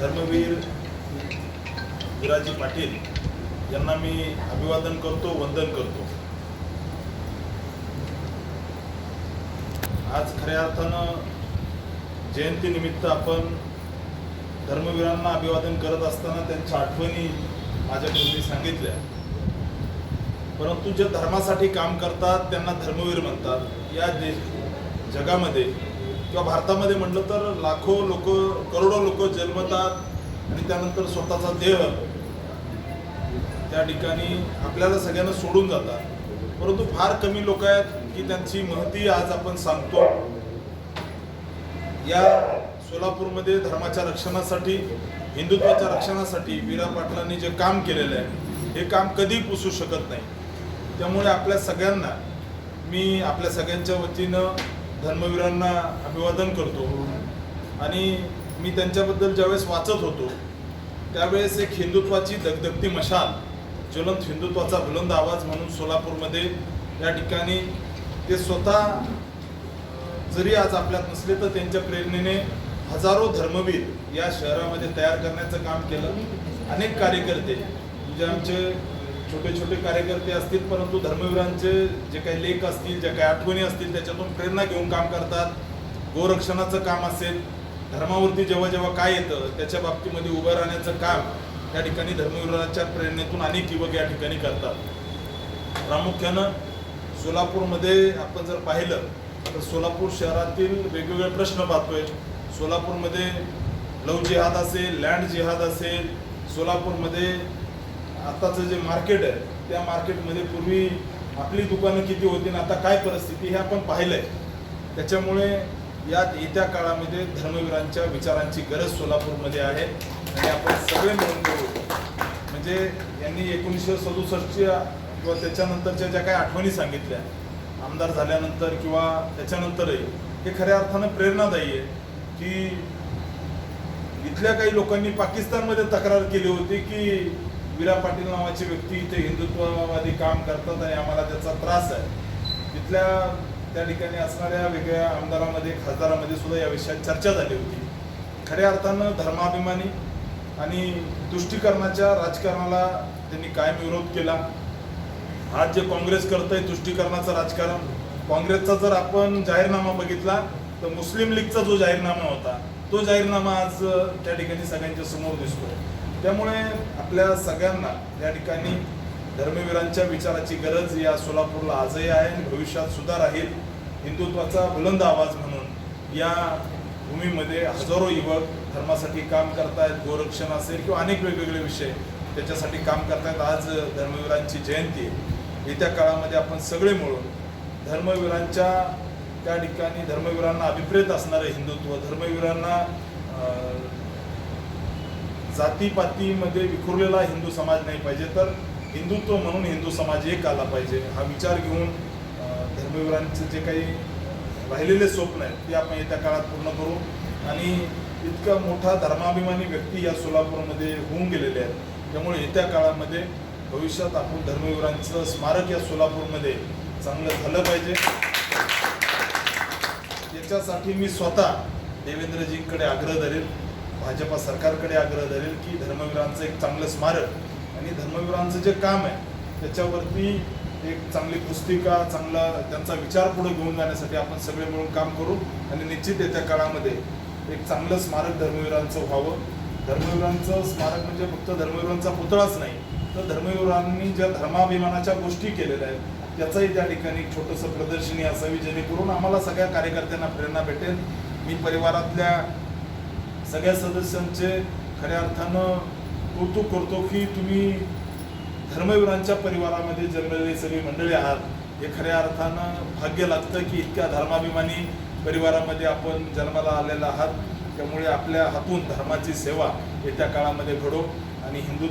धर्मवीर विराजी पाटील यांना मी अभिवादन करतो वंदन करतो. आज खऱ्या अर्थानं जयंतीनिमित्त आपण धर्मवीरांना अभिवादन करत असताना त्यांच्या आठवणी माझ्या मी सांगितल्या. परंतु जे धर्मासाठी काम करतात त्यांना धर्मवीर म्हणतात. या देश जगामध्ये किंवा भारतामध्ये म्हटलं तर लाखो लोक करोडो लोक जन्मतात आणि त्यानंतर स्वतःचा देह त्या ठिकाणी आपल्याला सगळ्यांना सोडून जातात. परंतु फार कमी लोक आहेत की त्यांची महती आज आपण सांगतो. या सोलापूरमध्ये धर्माच्या रक्षणासाठी हिंदुत्वाच्या रक्षणासाठी वीरा पाटलांनी जे काम केलेलं आहे हे काम कधी पुसू शकत नाही. त्यामुळे आपल्या सगळ्यांना मी आपल्या सगळ्यांच्या वतीनं धर्मवीरांना अभिवादन करतो. आणि मी त्यांच्याबद्दल ज्यावेळेस वाचत होतो त्यावेळेस एक हिंदुत्वाची दगदगती मशाल ज्वलंत हिंदुत्वाचा बुलंद आवाज म्हणून सोलापूरमध्ये या ठिकाणी ते स्वतः जरी आज आपल्यात नसले तर त्यांच्या प्रेरणेने हजारो धर्मवीर या शहरामध्ये तयार करण्याचं काम केलं. अनेक कार्यकर्ते म्हणजे आमचे छोटे छोटे कार्यकर्ते असतील परंतु धर्मवीरांचे जे काही लेख असतील ज्या काही आठवणी असतील त्याच्यातून प्रेरणा घेऊन काम करतात. गोरक्षणाचं काम असेल धर्मावरती जेव्हा जेव्हा काय येतं त्याच्या बाबतीमध्ये उभं राहण्याचं काम या ठिकाणी धर्मवीरांच्या प्रेरणेतून अनेक युवक या ठिकाणी करतात. प्रामुख्यानं सोलापूरमध्ये आपण जर पाहिलं तर सोलापूर शहरातील वेगवेगळे प्रश्न पाहतोय. सोलापूरमध्ये लव जिहाद असेल लँड जिहाद असेल सोलापूरमध्ये आताचं जे मार्केट आहे त्या मार्केटमध्ये पूर्वी आपली दुकानं किती होती आणि आता काय परिस्थिती हे आपण पाहिलंय. त्याच्यामुळे या येत्या काळामध्ये धर्मवीरांच्या विचारांची गरज सोलापूरमध्ये आहे. आणि आपण सगळे मिळून करू म्हणजे यांनी एकोणीसशे सदुसष्टच्या किंवा त्याच्यानंतरच्या ज्या काही आठवणी सांगितल्या आमदार झाल्यानंतर किंवा त्याच्यानंतरही हे खऱ्या अर्थानं प्रेरणादायी आहे की इथल्या काही लोकांनी पाकिस्तानमध्ये तक्रार केली होती की विरा पाटील नावाची व्यक्ती इथे हिंदुत्ववादी काम करतात आणि आम्हाला त्याचा त्रास आहे. तिथल्या त्या ठिकाणी असणाऱ्या वेगळ्या आमदारामध्ये खासदारामध्ये सुद्धा या विषयात चर्चा झाली होती. खऱ्या अर्थानं धर्माभिमानी आणि तुष्टीकरणाच्या राजकारणाला त्यांनी कायम विरोध केला. आज जे काँग्रेस करत आहे तुष्टीकरणाचं राजकारण काँग्रेसचा जर आपण जाहीरनामा बघितला तर मुस्लिम लीगचा जो जाहीरनामा होता तो जाहीरनामा आज त्या ठिकाणी सगळ्यांच्या समोर दिसतो त्यामुळे आपल्या सगळ्यांना या ठिकाणी धर्मवीरांच्या विचाराची गरज या सोलापूरला आजही आहे आणि भविष्यात सुद्धा राहील. हिंदुत्वाचा बुलंद आवाज म्हणून या भूमीमध्ये हजारो युवक धर्मासाठी काम करतायत गोरक्षण असेल किंवा अनेक वेगवेगळे विषय त्याच्यासाठी काम करतायत. आज धर्मवीरांची जयंती आहे. येत्या काळामध्ये आपण सगळे मिळून धर्मवीरांच्या त्या ठिकाणी धर्मवीरांना अभिप्रेत असणारं हिंदुत्व धर्मवीरांना जातीपातीमध्ये विखुरलेला हिंदू समाज नाही पाहिजे. तर हिंदुत्व म्हणून हिंदू समाज एक आला पाहिजे. हा विचार घेऊन धर्मवीरांचे जे काही राहिलेले स्वप्न आहेत ते आपण येत्या काळात पूर्ण करू. आणि इतका मोठा धर्माभिमानी व्यक्ती या सोलापूरमध्ये होऊन गेलेले आहेत. त्यामुळे येत्या काळामध्ये भविष्यात आपण धर्मवीरांचं स्मारक या सोलापूरमध्ये चांगलं झालं पाहिजे. याच्यासाठी मी स्वतः देवेंद्रजींकडे आग्रह धरेल भाजपा सरकारकडे आग्रह धरेल की धर्मवीरांचं एक चांगलं स्मारक आणि धर्मवीरांचं जे काम आहे त्याच्यावरती एक चांगली पुस्तिका चांगला त्यांचा विचार पुढे घेऊन जाण्यासाठी आपण सगळे मिळून काम करू आणि निश्चित येत्या काळामध्ये एक चांगलं स्मारक धर्मवीरांचं व्हावं. धर्मवीरांचं स्मारक म्हणजे फक्त धर्मवीरांचा पुतळाच नाही तर धर्मवीरांनी ज्या धर्माभिमानाच्या गोष्टी केलेल्या आहेत त्याचंही त्या ठिकाणी एक छोटंसं प्रदर्शनी असावी जेणेकरून आम्हाला सगळ्या कार्यकर्त्यांना प्रेरणा भेटेल. मी परिवारातल्या सगळ्या सदस्यांचे खऱ्या अर्थानं कौतुक करतो की तुम्ही धर्मवीरांच्या परिवारामध्ये जन्मलेली सगळी मंडळी आहात. हे खऱ्या अर्थानं भाग्य लागतं की इतक्या धर्माभिमानी परिवारामध्ये आपण जन्माला आलेला आहात. त्यामुळे आपल्या हातून धर्माची सेवा येत्या काळामध्ये घडो आणि हिंदू